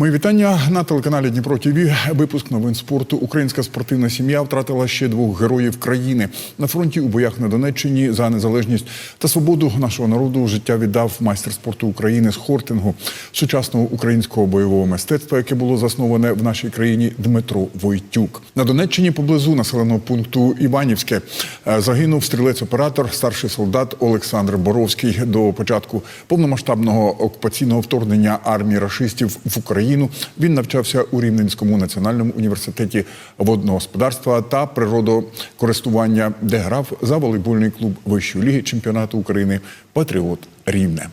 Мої вітання на телеканалі Дніпро ТВ. Випуск новин спорту. Українська спортивна сім'я втратила ще двох героїв країни на фронті у боях на Донеччині за незалежність та свободу нашого народу. Життя віддав майстер спорту України з хортингу сучасного українського бойового мистецтва, яке було засноване в нашій країні Дмитро Войтюк. На Донеччині поблизу населеного пункту Іванівське е, загинув стрілець-оператор, старший солдат Олександр Боровський. До початку повномасштабного окупаційного вторгнення армії рашистів в Україну він навчався у Рівненському національному університеті водного господарства та природокористування, де грав за волейбольний клуб вищої ліги чемпіонату України Патріот Рівне.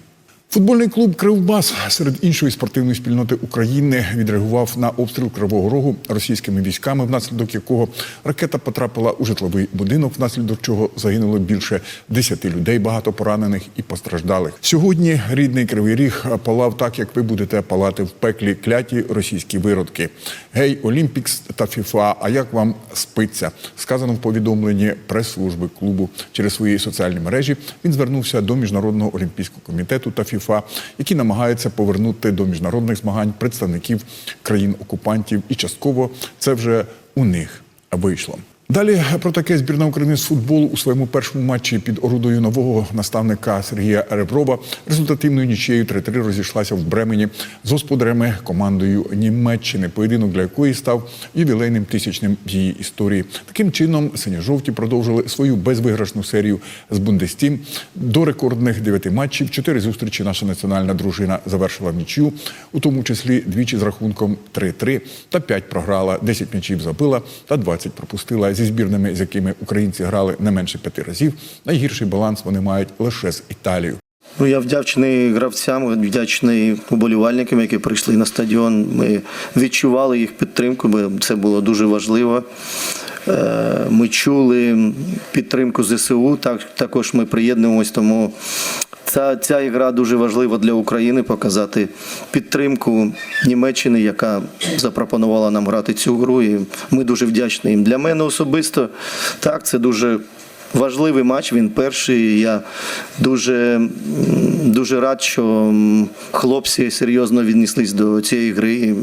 Футбольний клуб Кривбас серед іншої спортивної спільноти України відреагував на обстріл Кривого Рогу російськими військами, внаслідок якого ракета потрапила у житловий будинок, внаслідок чого загинуло більше 10 людей, багато поранених і постраждалих. Сьогодні рідний кривий ріг палав так, як ви будете палати в пеклі кляті російські виродки. Гей, Олімпікс та ФІФА. А як вам спиться? Сказано в повідомленні прес-служби клубу через свої соціальні мережі. Він звернувся до міжнародного олімпійського комітету та ФІФА, які намагаються повернути до міжнародних змагань представників країн-окупантів, і частково це вже у них вийшло. Далі про таке збірна України з футболу у своєму першому матчі під орудою нового наставника Сергія Реброва результативною нічією 3-3 розійшлася в Бремені з господарями командою Німеччини, поєдинок для якої став ювілейним тисячним її історії. Таким чином синьо-жовті продовжили свою безвиграшну серію з Бундестім до рекордних дев'яти матчів. Чотири зустрічі наша національна дружина завершила в нічю, у тому числі двічі з рахунком 3-3 та 5 програла, 10 м'ячів забила та 20 пропустила зі збірними, з якими українці грали не менше п'яти разів. Найгірший баланс вони мають лише з Італією. Ну, я вдячний гравцям, вдячний уболівальникам, які прийшли на стадіон. Ми відчували їх підтримку, бо це було дуже важливо. Е, Ми чули підтримку ЗСУ. Так, також ми приєднуємось, тому ця, ця ігра дуже важлива для України показати підтримку Німеччини, яка запропонувала нам грати цю гру. І ми дуже вдячні їм. Для мене особисто так, це дуже Важливий матч, він перший. Я дуже, дуже рад, що хлопці серйозно віднеслись до цієї гри.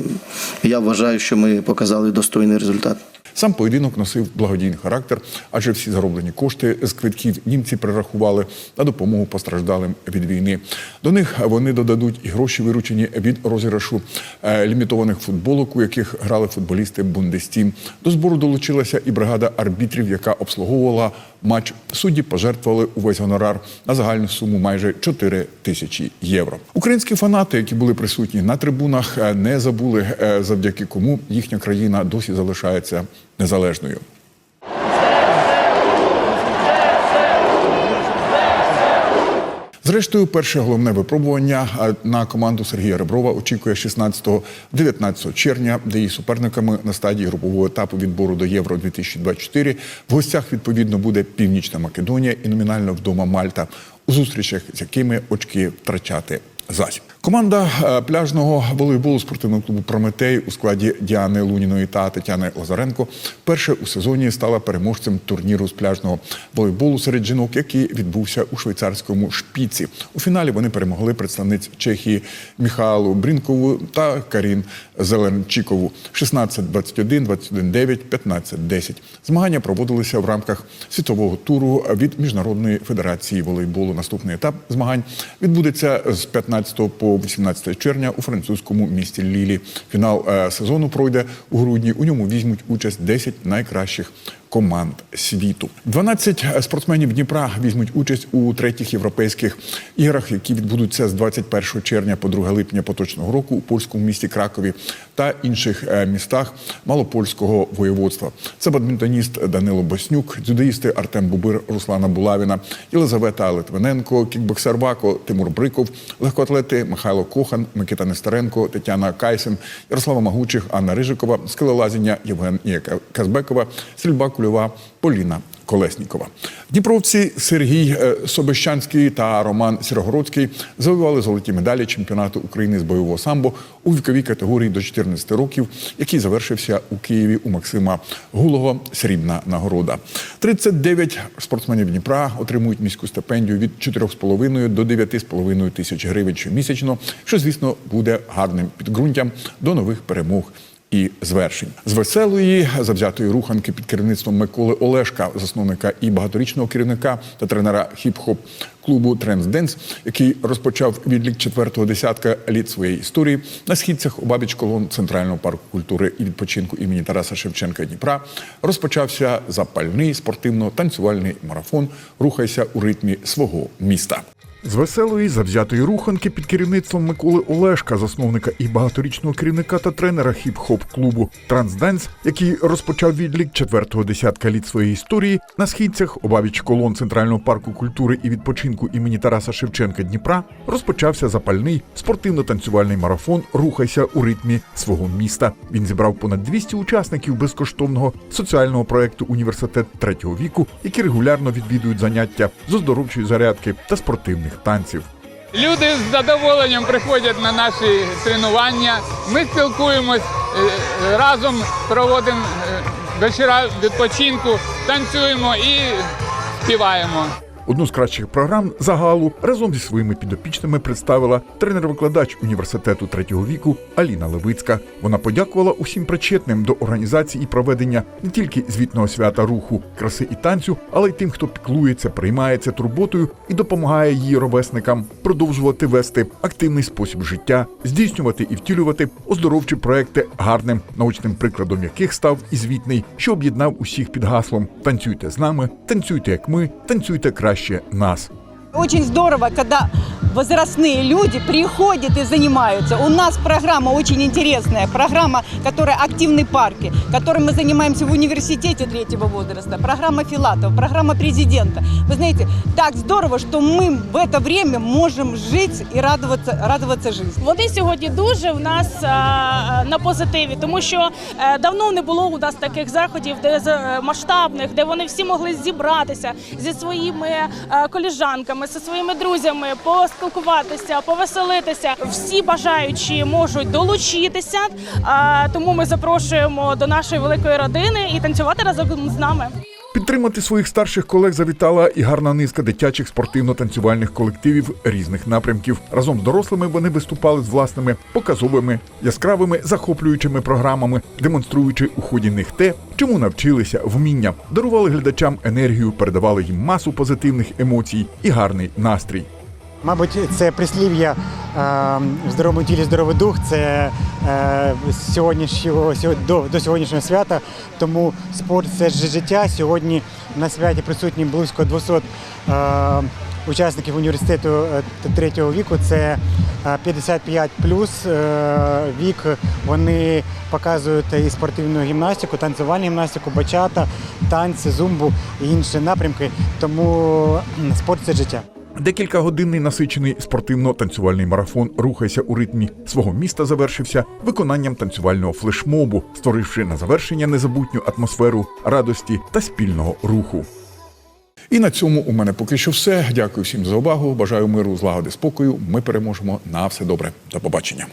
Я вважаю, що ми показали достойний результат. Сам поєдинок носив благодійний характер, адже всі зароблені кошти з квитків німці перерахували на допомогу постраждалим від війни. До них вони додадуть і гроші, виручені від розіграшу е, лімітованих футболок, у яких грали футболісти Бундестім. До збору долучилася і бригада арбітрів, яка обслуговувала матч. Судді пожертвували увесь гонорар на загальну суму майже 4 тисячі євро. Українські фанати, які були присутні на трибунах, е, не забули е, завдяки кому їхня країна досі залишається незалежною. Зрештою, перше головне випробування на команду Сергія Реброва очікує 16-19 червня, де її суперниками на стадії групового етапу відбору до Євро 2024 в гостях відповідно буде Північна Македонія і номінально вдома Мальта, у зустрічах з якими очки втрачати зась. Команда е, пляжного волейболу спортивного клубу Прометей у складі Діани Луніної та Тетяни Лазаренко перше у сезоні стала переможцем турніру з пляжного волейболу серед жінок, який відбувся у швейцарському шпіці. У фіналі вони перемогли представниць Чехії Міхалу Брінкову та Карін Зеленчікову 16-21, 21-9, 15-10. Змагання проводилися в рамках світового туру від Міжнародної федерації волейболу. Наступний етап змагань відбудеться з 15 по 18 червня у французькому місті Лілі. Фінал е, сезону пройде у грудні. У ньому візьмуть участь 10 найкращих команд світу. 12 спортсменів Дніпра візьмуть участь у третіх європейських іграх, які відбудуться з 21 червня по 2 липня поточного року у польському місті Кракові та інших е, містах Малопольського воєводства. Це бадмінтоніст Данило Боснюк, дзюдоїсти Артем Бубир, Руслана Булавіна, Єлизавета Литвиненко, кікбоксер Вако, Тимур Бриков, легкоатлети Михайло Кохан, Микита Нестеренко, Тетяна Кайсен, Ярослава Магучих, Анна Рижикова, скелелазіння Євгенія Казбекова, стрільба кулі Поліна Колеснікова. Дніпровці Сергій е, Собещанський та Роман Сірогородський завоювали золоті медалі чемпіонату України з бойового самбо у віковій категорії до 14 років, який завершився у Києві у Максима Гулова. Срібна нагорода. 39 спортсменів Дніпра отримують міську стипендію від 4,5 до 9,5 тисяч гривень щомісячно, що звісно буде гарним підґрунтям до нових перемог і звершень з веселої завзятої руханки під керівництвом Миколи Олешка, засновника і багаторічного керівника та тренера хіп-хоп клубу Трендс який розпочав відлік четвертого десятка літ своєї історії на східцях у бабіч колон Центрального парку культури і відпочинку імені Тараса Шевченка Дніпра. Розпочався запальний спортивно-танцювальний марафон Рухайся у ритмі свого міста. З веселої завзятої руханки під керівництвом Миколи Олешка, засновника і багаторічного керівника та тренера хіп-хоп клубу Трансденс, який розпочав відлік четвертого десятка літ своєї історії на східцях обабіч колон Центрального парку культури і відпочинку імені Тараса Шевченка Дніпра, розпочався запальний спортивно-танцювальний марафон Рухайся у ритмі свого міста. Він зібрав понад 200 учасників безкоштовного соціального проекту Університет третього віку, які регулярно відвідують заняття з оздоровчої зарядки та спортивних танців. Люди з задоволенням приходять на наші тренування. Ми спілкуємось е, разом, проводимо е, вечора відпочинку, танцюємо і співаємо. Одну з кращих програм загалу разом зі своїми підопічними представила тренер-викладач університету третього віку Аліна Левицька. Вона подякувала усім причетним до організації і проведення не тільки звітного свята руху, краси і танцю, але й тим, хто піклується, приймається турботою і допомагає її ровесникам продовжувати вести активний спосіб життя, здійснювати і втілювати оздоровчі проекти гарним научним прикладом яких став і звітний, що об'єднав усіх під гаслом Танцюйте з нами, танцюйте як ми, танцюйте краще нас. Очень здорово, когда возрастные люди приходят и занимаются. У нас программа очень интересная, программа, которая «Активные парки», которой мы занимаемся в университете третьего возраста, программа Филатова, программа президента. Вы знаете, так здорово, что мы в это время можем жить и радоваться, радоваться жизни. Вони сьогодні дуже в нас е, на позитиві, тому що е, давно не було у нас таких заходів, де з- е, масштабних, де вони всі могли зібратися зі своїми е, коліжанками, Зі своїми друзями, поспілкуватися, повеселитися. Всі бажаючі можуть долучитися, тому ми запрошуємо до нашої великої родини і танцювати разом з нами. Підтримати своїх старших колег завітала і гарна низка дитячих спортивно-танцювальних колективів різних напрямків. Разом з дорослими вони виступали з власними показовими, яскравими, захоплюючими програмами, демонструючи у ході них те, чому навчилися вміння, дарували глядачам енергію, передавали їм масу позитивних емоцій і гарний настрій. Мабуть, це прислів'я е, в здоровому тілі здоровий дух. Це е, до, сьогоднішнього свята. Тому спорт це життя. Сьогодні на святі присутні близько 200 е, учасників університету е, третього віку. Це е, 55 плюс вік. Вони показують і спортивну гімнастику, танцювальну гімнастику, бачата, танці, зумбу і інші напрямки. Тому спорт це життя. Декількагодинний насичений спортивно-танцювальний марафон Рухайся у ритмі свого міста завершився виконанням танцювального флешмобу, створивши на завершення незабутню атмосферу радості та спільного руху. І на цьому у мене поки що все. Дякую всім за увагу. Бажаю миру, злагоди, спокою. Ми переможемо на все добре. До побачення.